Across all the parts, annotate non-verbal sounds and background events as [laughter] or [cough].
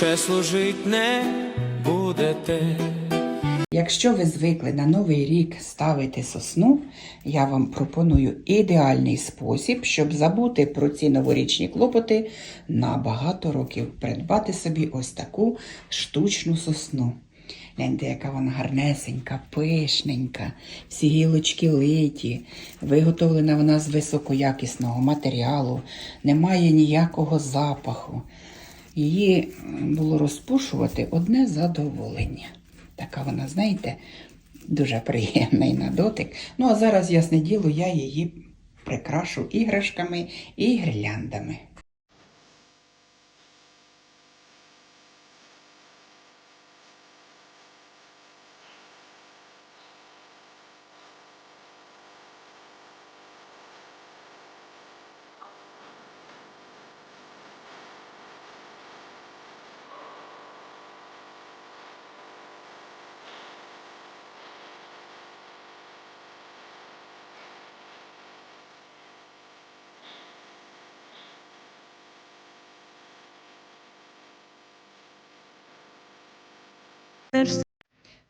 більше служить не будете. Якщо ви звикли на новий рік ставити сосну, я вам пропоную ідеальний спосіб, щоб забути про ці новорічні клопоти на багато років. Придбати собі ось таку штучну сосну. Гляньте, яка вона гарнесенька, пишненька, всі гілочки литі, виготовлена вона з високоякісного матеріалу, немає ніякого запаху. Її було розпушувати одне задоволення. Така вона, знаєте, дуже приємна і на дотик. Ну, а зараз, ясне діло, я її прикрашу іграшками і гірляндами.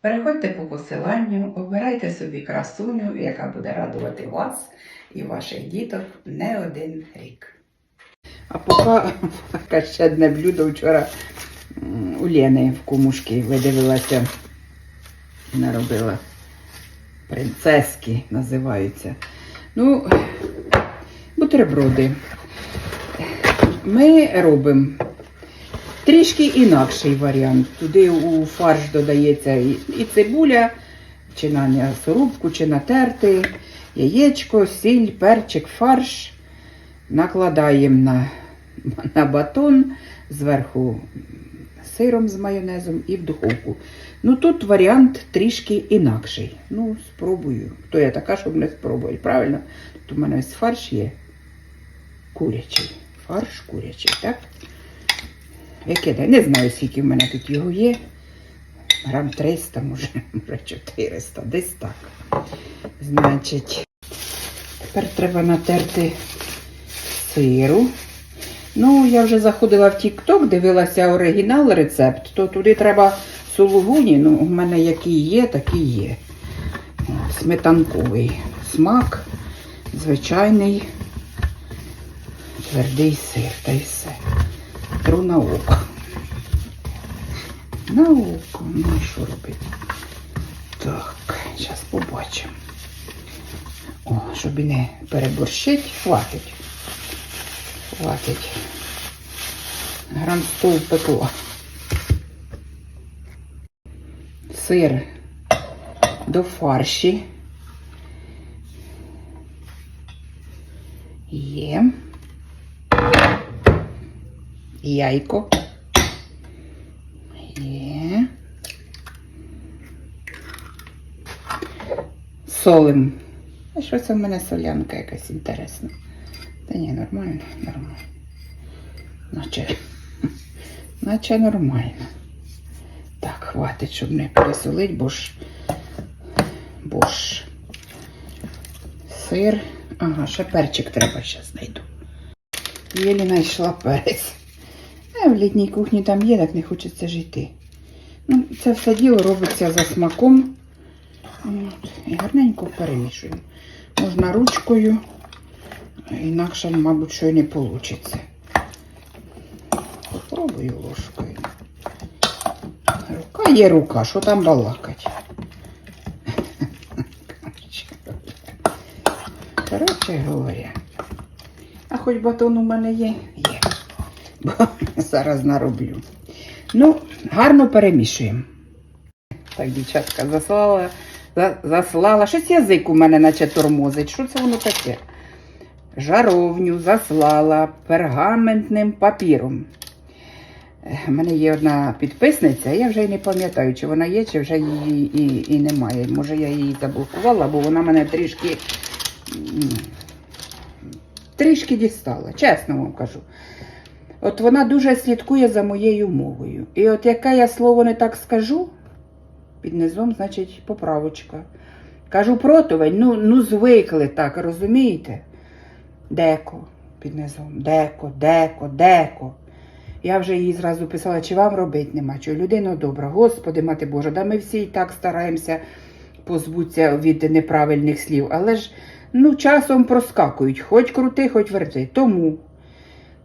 Переходьте по посиланню, обирайте собі красуню, яка буде радувати вас і ваших діток не один рік. А поки ще одне блюдо вчора у Лени в кумушки видивилася, наробила. Принцески називаються. Ну, бутерброди. Ми робимо Трішки інакший варіант. Туди у фарш додається і, цибуля, чи на м'ясорубку, чи натерти, яєчко, сіль, перчик, фарш. Накладаємо на, на батон, зверху сиром з майонезом і в духовку. Ну тут варіант трішки інакший. Ну, спробую. Хто я така, щоб не спробувати, правильно? Тут у мене ось фарш є. Курячий. Фарш курячий, так? Де? Не знаю, скільки в мене тут його є. Грам 300, може, [laughs] може 400, десь так. Значить, тепер треба натерти сиру. Ну, я вже заходила в TikTok, дивилася оригінал рецепт, то туди треба сулугуні. Ну, у мене який є, такий є. Сметанковий смак, звичайний твердий сир, та й все. Тру на око. На око, ну що робити? Так, зараз побачимо. О, щоб і не переборщить, хватить. Хватить. Грам 100 пекла. Сир до фарші. Є. Яйко. Є. Солим. А що це в мене солянка якась інтересна? Та ні, нормально, нормально. Наче, наче нормально. Так, хватить, щоб не пересолить, бо ж, бо ж сир. Ага, ще перчик треба, зараз знайду. Єлі знайшла перець. В літній кухні там є, так не хочеться жити. Ну, це все діло робиться за смаком. От, і гарненько перемішуємо. Можна ручкою, інакше, мабуть, що й не вийде. Попробую ложкою. Рука є рука, що там балакать. Коротше говоря. А хоч батон у мене є? Бо [laughs] зараз нароблю. Ну, гарно перемішуємо. Так, дівчатка, заслала, за- заслала. Щось язик у мене наче тормозить. Що це воно таке? Жаровню заслала пергаментним папіром. У мене є одна підписниця, я вже й не пам'ятаю, чи вона є, чи вже її і, і немає. Може, я її заблокувала, бо вона мене трішки, трішки дістала, чесно вам кажу. От вона дуже слідкує за моєю мовою. І от яке я слово не так скажу, під низом, значить, поправочка. Кажу противень, ну, ну звикли так, розумієте? Деко під низом, деко, деко, деко. Я вже їй зразу писала, чи вам робити нема, що людина добра, Господи, мати Божа, да ми всі і так стараємося позбутися від неправильних слів, але ж ну, часом проскакують, хоч крути, хоч верти. Тому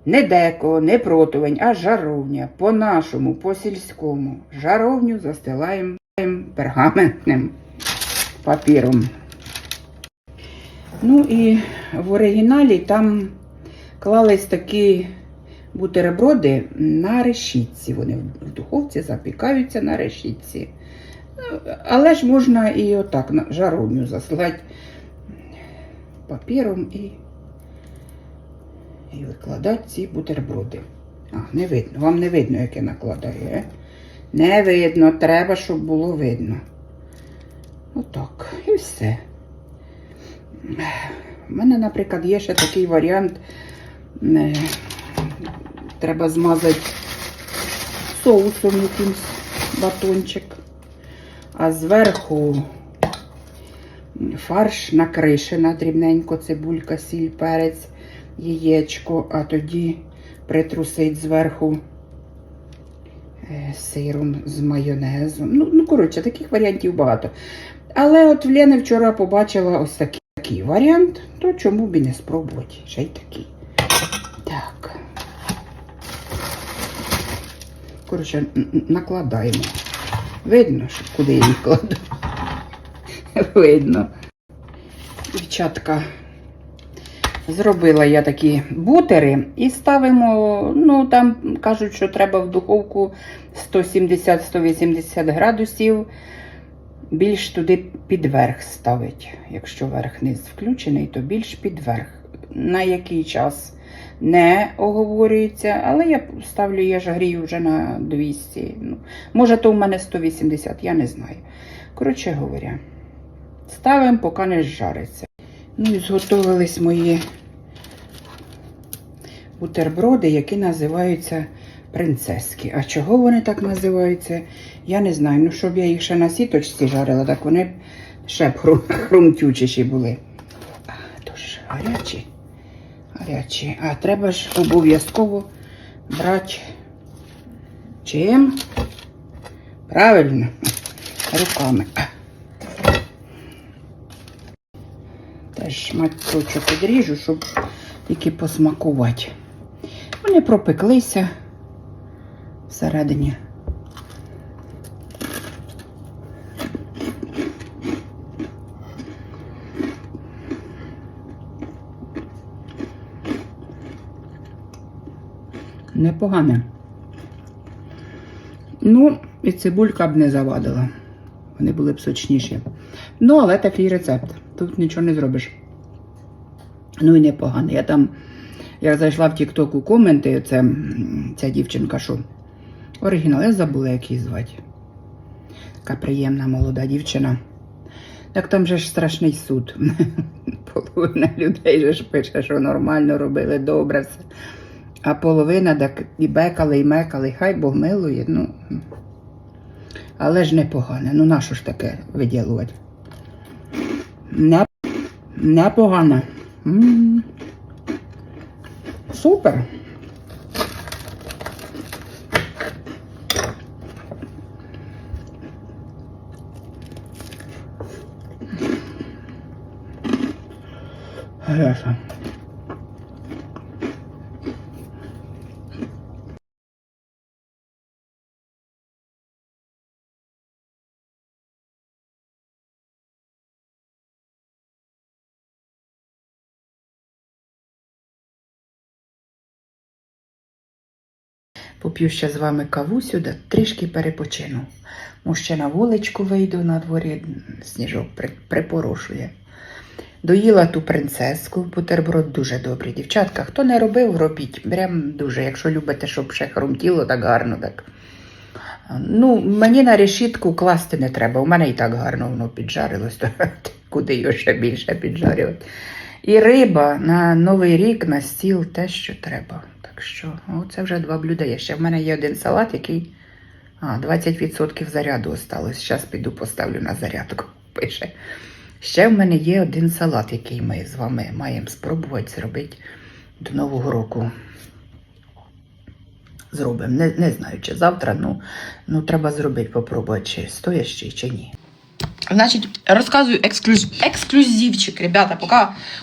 не деко, не противень, а жаровня. По-нашому, по-сільському. Жаровню застилаємо пергаментним папіром. Ну і в оригіналі там клались такі бутерброди на решітці. Вони в духовці запікаються на решітці. Але ж можна і отак на жаровню заслати папіром і, і викладати ці бутерброди. А, не видно. Вам не видно, як я накладаю. Е? Не видно, треба, щоб було видно. Отак. І все. У мене, наприклад, є ще такий варіант. е, Треба змазати соусом якимсь батончик. А зверху фарш накришена дрібненько, цибулька, сіль, перець, яєчко, а тоді притрусить зверху е, сиром з майонезом. Ну, ну коротше, таких варіантів багато. Але от в Лени вчора побачила ось такий, такий варіант, то чому б і не спробувати? Ще й такий. Так. Коротше, накладаємо. Видно, куди я їх кладу. [laughs] Видно. Дівчатка, зробила я такі бутери і ставимо, ну там кажуть, що треба в духовку 170-180 градусів. Більш туди під верх ставить. Якщо верх-низ включений, то більш під верх. На який час не оговорюється, але я ставлю, я ж грію вже на 200. Ну, може, то в мене 180, я не знаю. Коротше говоря, ставимо, поки не зжариться. Ну і зготовились мої бутерброди, які називаються принцески. А чого вони так називаються? Я не знаю. Ну, щоб я їх ще на сіточці жарила, так вони б ще б хру- хрумтючіші були. А, Тож гарячі. Гарячі. А треба ж обов'язково брати чим? Правильно, руками. Теж шматочок підріжу, щоб тільки посмакувати. Вони пропеклися всередині. Непогане. Ну, і цибулька б не завадила. Вони були б сочніші. Ну, але такий рецепт. Тут нічого не зробиш. Ну і непогано. Я там, як зайшла в Тік-Ток у коменти, це ця дівчинка, що оригінал, я забула, як її звати. Така приємна молода дівчина. Так там же ж страшний суд. [laughs] Половина людей же ж пише, що нормально робили, добре все. А половина так і бекали, і мекали, хай Бог милує. Ну. Але ж непогане. Ну нащо ж таке виділувати? Не, непогане. М. Супер. Гаряче. Поп'ю ще з вами кавусю, да трішки перепочину. Може, ще на вуличку вийду на дворі, сніжок при- припорошує. Доїла ту принцеску, бутерброд дуже добрий. Дівчатка, хто не робив, робіть. Прям дуже, якщо любите, щоб ще хрумтіло так гарно, так. Ну, мені на решітку класти не треба. У мене і так гарно воно піджарилось, [laughs] то куди його ще більше піджарювати. І риба на Новий рік на стіл те, що треба. Так що, оце вже два блюда є. Ще в мене є один салат, який. А, 20% заряду осталось. Зараз піду поставлю на зарядку. [laughs] Пише. Ще в мене є один салат, який ми з вами маємо спробувати зробити до Нового року. Зробимо. Не, не знаю, чи завтра, ну, ну треба зробити, попробувати, чи стоящий, чи ні. Значить, розказую ексклюз... ексклюзивчик, ребята, поки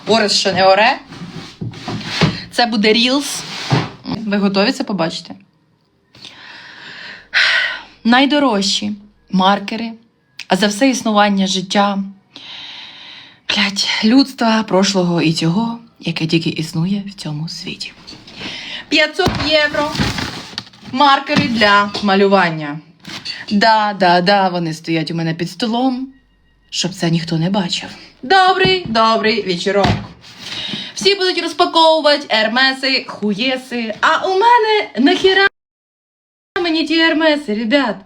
Орес ще не оре. Це буде Reels. Ви готові це побачити? Найдорожчі маркери, а за все існування життя, блядь, людства прошлого і цього, яке тільки існує в цьому світі. 500 євро. Маркери для малювання. Да, да, да, вони стоять у мене під столом, щоб це ніхто не бачив. Добрий, добрий вечірок. Всі будуть розпаковувати ермеси, хуєси, а у мене нахіра мені ті ермеси, ребят.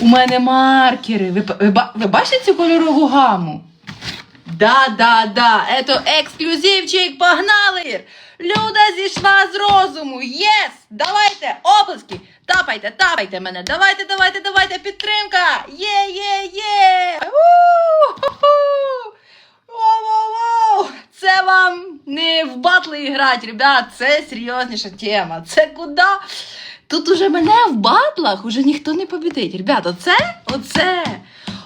У мене маркери. Ви, ви, ви бачите цю кольорову гаму? Да, да, да, это ексклюзивчик, погнали! Люда зійшла з розуму. Єс! Давайте, оплески! Тапайте, тапайте мене! Давайте, давайте, давайте, підтримка! Є, є, є! У-ху-ху! Воу-воу-воу! Це вам в грати, ребят, це серйозніша тема. Це куди? Тут уже мене в батлах уже ніхто не побідить. Ребят, оце, оце.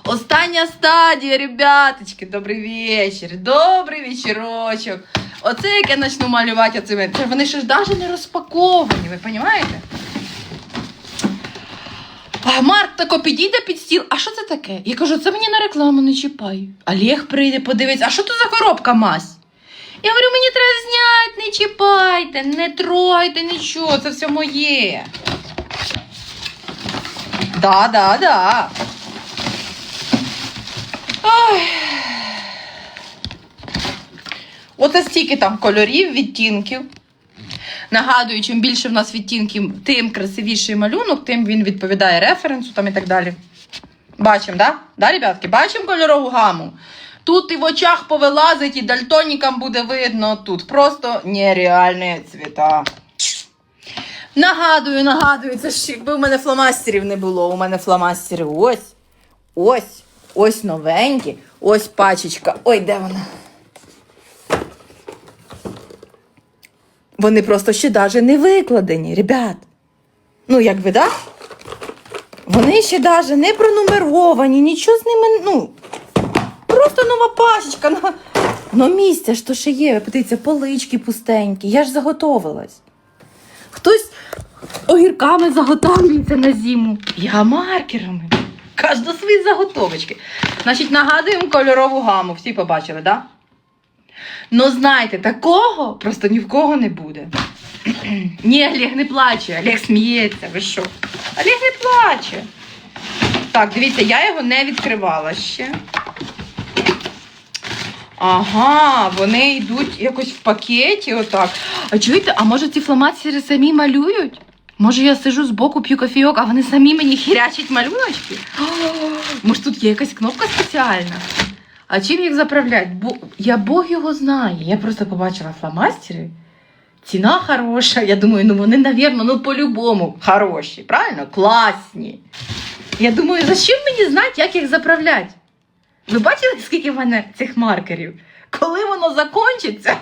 Остання стадія, ребяточки, добрий вечір, добрий вечірочок. Оце як я почну малювати оцими. Вони ще ж навіть не розпаковані, ви розумієте? А Марк тако підійде під стіл. А що це таке? Я кажу, це мені на рекламу не чіпай. Олег прийде, подивиться, а що це за коробка мась? Я говорю, мені треба зняти, не чіпайте, не тройте нічого, це все моє. Да, да, да. Ой. Оце стільки там кольорів, відтінків. Нагадую, чим більше в нас відтінків, тим красивіший малюнок, тим він відповідає референсу там і так далі. Бачимо, да? Да, ребятки? Бачимо кольорову гаму. Тут і в очах повилазить, і дальтонікам буде видно. Тут просто нереальні цвіта. Нагадую, нагадую, це ж якби у мене фломастерів не було. У мене фломастери ось. Ось. Ось новенькі. Ось пачечка. Ой, де вона? Вони просто ще навіть не викладені, ребят. Ну, як ви, да? Вони ще навіть не пронумеровані, нічого з ними, ну. Просто нова пачечка. Ну, ну місця ж то ще є. Подивіться, полички пустенькі. Я ж заготовилась. Хтось огірками заготовлюється на зиму. Я маркерами. Кожна свої заготовочки. Значить, нагадуємо кольорову гаму. Всі побачили, так? Да? Ну, знаєте, такого просто ні в кого не буде. Ні, Олег не плаче, Олег сміється, ви що? Олег не плаче. Так, дивіться, я його не відкривала ще. Ага, вони йдуть якось в пакеті, отак. А чуєте, а може ці фломастери самі малюють? Може, я сижу збоку, п'ю кофійок, а вони самі мені хірячать малюночки? Може, тут є якась кнопка спеціальна? А чим їх заправляти? Бо я Бог його знає. Я просто побачила фломастери. Ціна хороша. Я думаю, ну вони, навірно, ну по-любому хороші. Правильно? Класні. Я думаю, за чим мені знати, як їх заправляти? Ви бачили, скільки в мене цих маркерів? Коли воно закінчиться,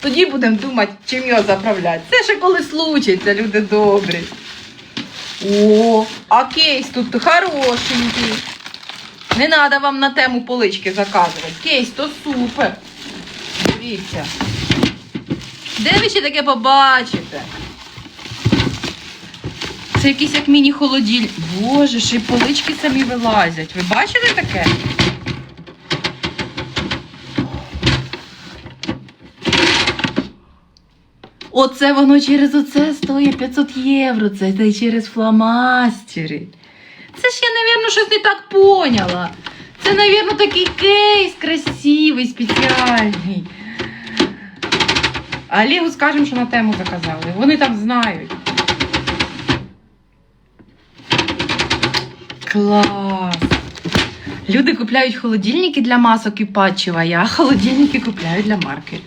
тоді будемо думати, чим його заправляти. Це ще коли случиться, люди добрі. О, а кейс тут хорошенький. Не треба вам на тему полички заказувати. Кейс то супер. Дивіться. Де ви ще таке побачите? Це якийсь як міні-холодильник. Боже, ще й полички самі вилазять. Ви бачили таке? Оце воно через оце стоїть 500 євро. Це ти через фломастери. Це ж я, напевно, щось не так поняла. Це, напевно, такий кейс красивий, спеціальний. А скажемо, що на тему заказали. Вони там знають. Клас! Люди купляють холодильники для масок і патчів, а я холодильники купляю для маркерів.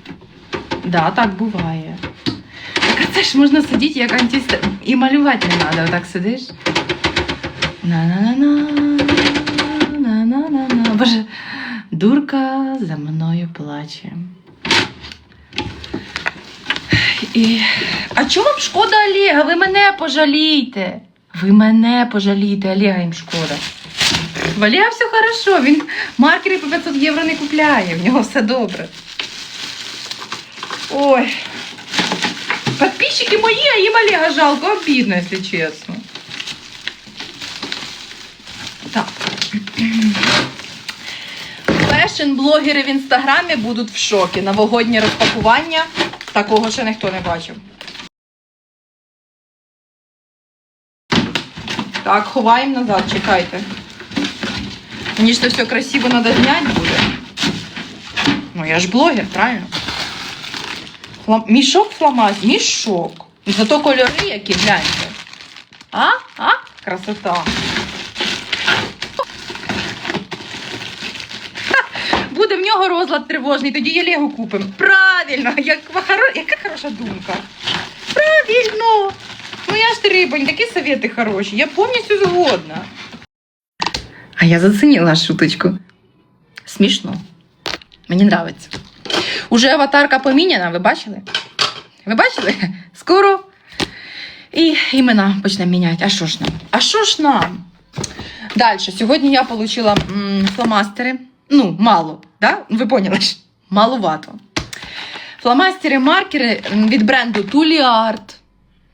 Да, так буває. Це ж можна сидіти як антист... І малювати не треба, отак сидиш. На-на-на-на. На-на-на-на. Боже, дурка за мною плаче. І... А чому вам шкода Олега? Ви мене пожалійте. Ви мене пожалійте, Олега їм шкода. В Олега все хорошо, він маркери по 500 євро не купляє, в нього все добре. Ой. Подписчики мої, а їм Олега жалко, обідно, якщо чесно. Так. Фешн-блогери в інстаграмі будуть в шокі. Новогоднє розпакування. Такого ще ніхто не бачив. Так, ховаємо назад, чекайте. Мені ж це все красиво треба зняти буде. Ну, я ж блогер, правильно? Флам... Мішок фламаз, мішок. Зато кольори які, гляньте. А? А? Красота. Буде в нього розлад тривожний, тоді я купимо. Правильно, як, яка хороша думка. Правильно. Ну я ж ти рибонь, такі совєти хороші. Я повністю згодна. А я зацінила шуточку. Смішно. Мені подобається. Уже аватарка поміняна, ви бачили? Ви бачили? Скоро і імена почнемо міняти. А що ж нам? А що ж нам? Далі. Сьогодні я отримала фломастери. Ну, мало, да? Ви поняли? Малувато. Фломастери, маркери від бренду Tully Art.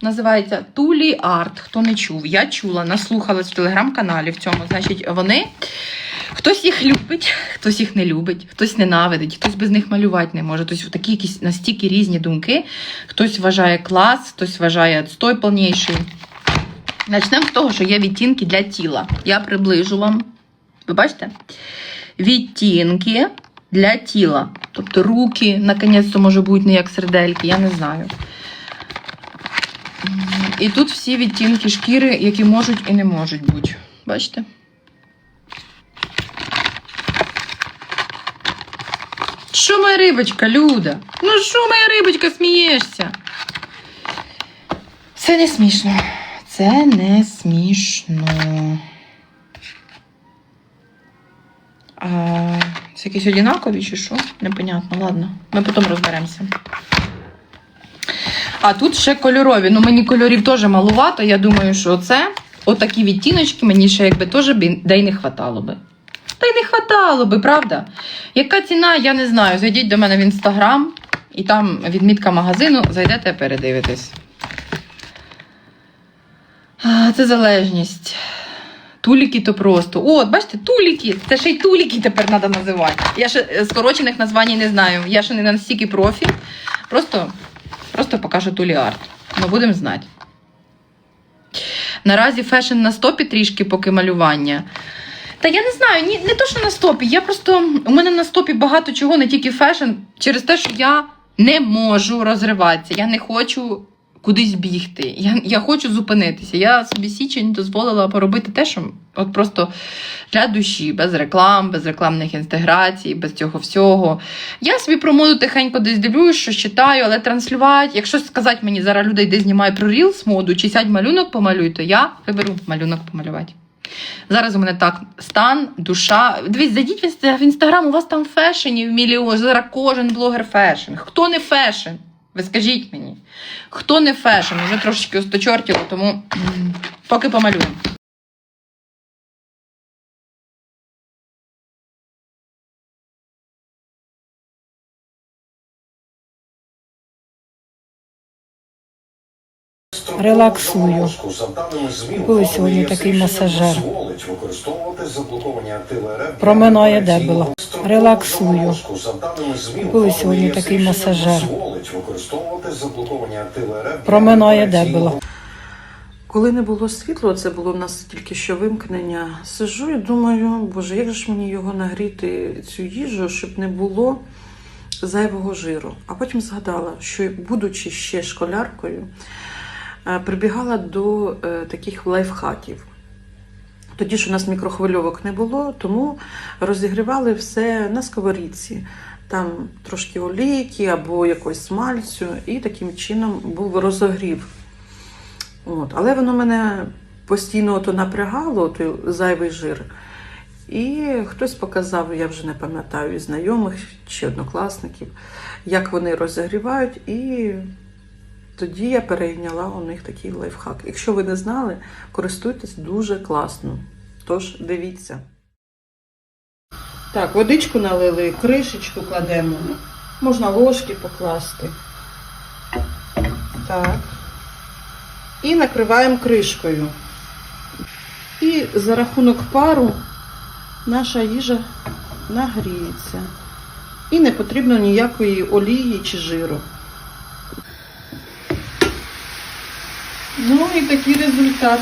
Називається Tully Art. Хто не чув? Я чула, наслухалась в телеграм-каналі в цьому. Значить, вони. Хтось їх любить, хтось їх не любить, хтось ненавидить, хтось без них малювати не може. Тобто такі якісь настільки різні думки. Хтось вважає клас, хтось вважає отстой повніший. Почнемо з того, що є відтінки для тіла. Я приближу вам. Ви бачите? Відтінки для тіла. Тобто руки, наконець-то, може бути не як сердельки, я не знаю. І тут всі відтінки шкіри, які можуть і не можуть бути. Бачите? Що моя рибочка, Люда? Ну що моя рибочка, смієшся? Це не смішно. Це не смішно. А, це якісь одинакові чи що? Непонятно, ладно. Ми потім розберемося. А тут ще кольорові. Ну мені кольорів теж малувато. Я думаю, що це отакі відтіночки мені ще якби теж б й не хватало би. Та й не хватало би, правда? Яка ціна, я не знаю. Зайдіть до мене в інстаграм, і там відмітка магазину, зайдете, передивитесь. Це залежність. Туліки то просто. От, бачите, туліки. Це ще й туліки тепер треба називати. Я ще е, скорочених названь не знаю. Я ще не настільки профі. Просто, просто покажу тулі арт. Ми будемо знати. Наразі фешн на стопі трішки, поки малювання. Та я не знаю, ні, не то, що на стопі. Я просто у мене на стопі багато чого, не тільки фешн, через те, що я не можу розриватися. Я не хочу кудись бігти. Я, я хочу зупинитися. Я собі січень дозволила поробити те, що от просто для душі, без реклам, без рекламних інтеграцій, без цього всього. Я собі про моду тихенько десь дивлюсь, що читаю, але транслювати. Якщо сказати мені зараз людей, де знімає про рілс моду, чи сядь малюнок помалюй, то я виберу малюнок помалювати. Зараз у мене так стан, душа. Дивіться, зайдіть в інстаграм, у вас там фешенів мільйон. Зараз кожен блогер фешн. Хто не фешн? Ви скажіть мені. Хто не фешн? Вже трошечки осточортіло, тому поки помалюємо. Релаксую. Купили сьогодні такий масажер. Проминає дебело. Релаксую. Купили сьогодні такий масажер. Проминає дебело. Коли не було світла, це було в нас тільки що вимкнення. Сижу і думаю, боже, як ж мені його нагріти, цю їжу, щоб не було зайвого жиру. А потім згадала, що, будучи ще школяркою, прибігала до е, таких лайфхаків. Тоді ж у нас мікрохвильовок не було, тому розігрівали все на сковорідці. Там трошки олійки або якось смальцю, і таким чином був розогрів. От. Але воно мене постійно ото напрягало, той зайвий жир. І хтось показав, я вже не пам'ятаю, із знайомих чи однокласників, як вони розігрівають, і тоді я перейняла у них такий лайфхак. Якщо ви не знали, користуйтесь дуже класно. Тож дивіться. Так, водичку налили, кришечку кладемо. Можна ложки покласти. Так. І накриваємо кришкою. І за рахунок пару наша їжа нагріється. І не потрібно ніякої олії чи жиру. Ну і такий результат.